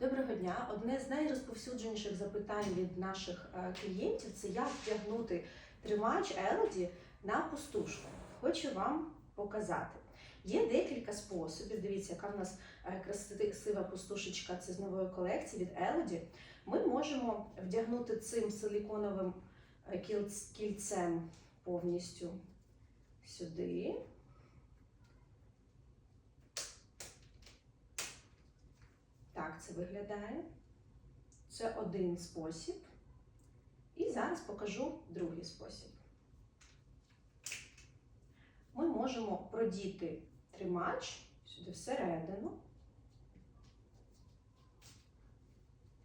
Доброго дня! Одне з найрозповсюдженіших запитань від наших е, клієнтів це як вдягнути тримач Елоді на пустушку. Хочу вам показати. Є декілька способів. Дивіться, яка в нас е, красива пустушечка, це з нової колекції від Елоді. Ми можемо вдягнути цим силіконовим е, кільцем повністю сюди. Це виглядає. Це один спосіб. І зараз покажу другий спосіб. Ми можемо продіти тримач сюди всередину.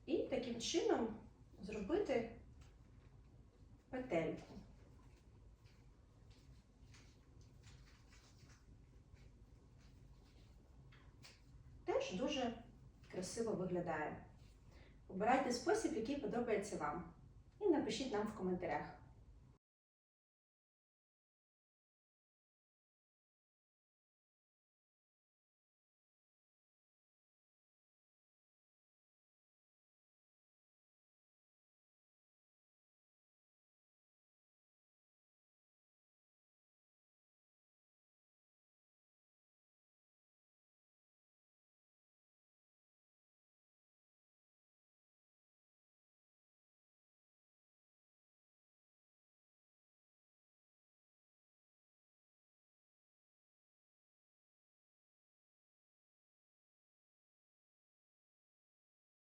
І таким чином зробити петельку. Теж дуже красиво виглядає. Обирайте спосіб, який подобається вам. І напишіть нам в коментарях.